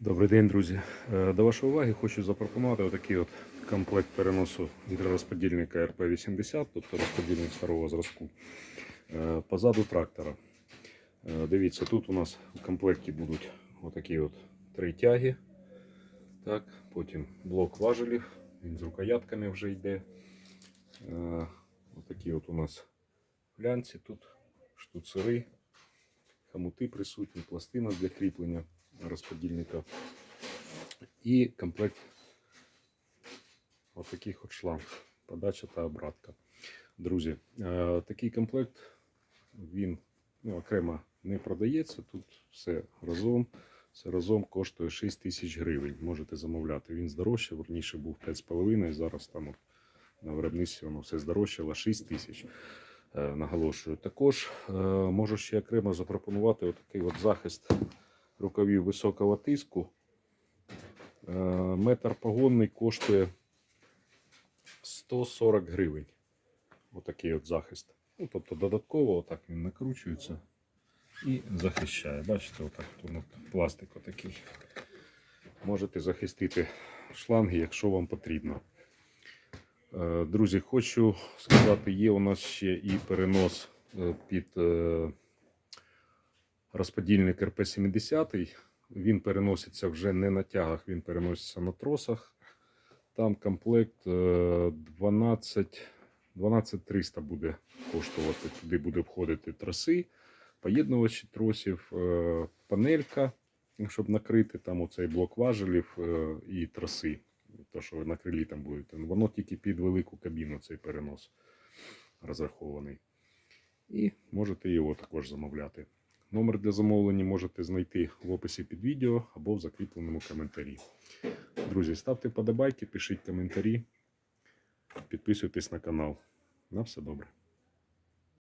Добрий день, друзі. Е, До вашої уваги хочу запропонувати отакий от комплект переносу гідророзподільника РП-80, тобто розподільник старого зразку, е, позаду трактора. Е, Дивіться, тут у нас в комплекті будуть отакі от три тяги. Так, потім блок важелів, він з рукоятками вже йде. Отакі от у нас глянці тут, штуцери, хамути присутні, пластина для кріплення розподільника. І комплект отаких от шланг. Подача та обратка. Друзі, е, такий комплект він ну, окремо не продається. Тут все разом. Все разом коштує 6 тисяч гривень. Можете замовляти. Він здорожчав, верніше був 5,5, зараз там на виробництві воно все здорожчало 6 тисяч. Е, Наголошую. Також е, можу ще окремо запропонувати отакий от захист рукавів високого тиску. Е, Метр погонний коштує 140 гривень. Отакий от захист. Ну, тобто додатково отак він накручується і захищає. Бачите, отак от пластик отакий. Можете захистити шланги, якщо вам потрібно. Е, Друзі, хочу сказати, є у нас ще і перенос е, під е, розподільник РП-70. Він переноситься вже не на тягах, він переноситься на тросах. Там комплект е, 12 12300 буде коштувати. Туди буде входити троси, поєднувачі тросів, е, панелька, щоб накрити там оцей блок важелів е, і троси. То, що ви на крилі там будете. Воно тільки під велику кабіну цей перенос розрахований. І можете його також замовляти. Номер для замовлення можете знайти в описі під відео або в закріпленому коментарі. Друзі, ставте подобайки, пишіть коментарі, підписуйтесь на канал. На все добре.